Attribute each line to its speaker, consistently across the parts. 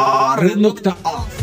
Speaker 1: are.a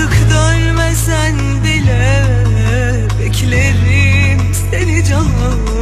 Speaker 1: Artık dönmesen bile beklerim seni canım.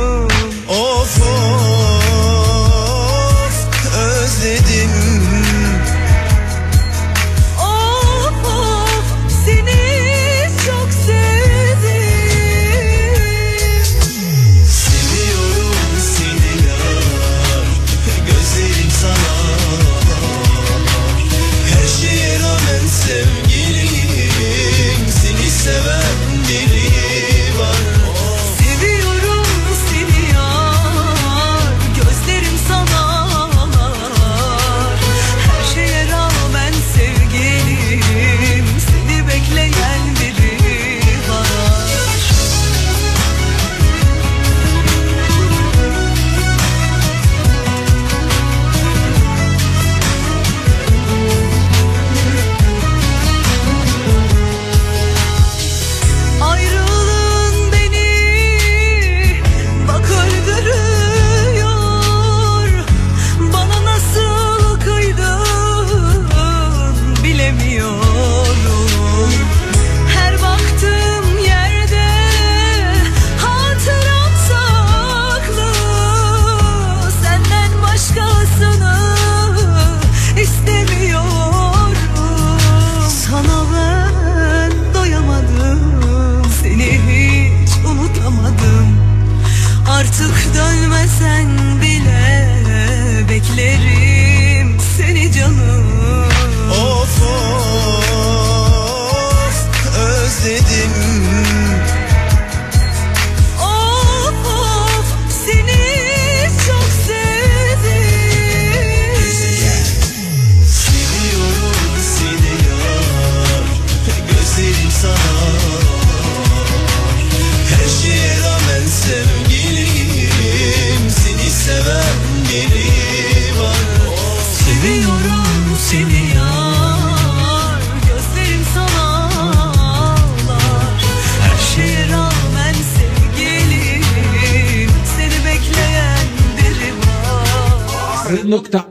Speaker 1: seni
Speaker 2: yar Gözlerim sana
Speaker 1: ağlar. Her şeye rağmen sevgilim Seni bekleyen biri
Speaker 3: Nokta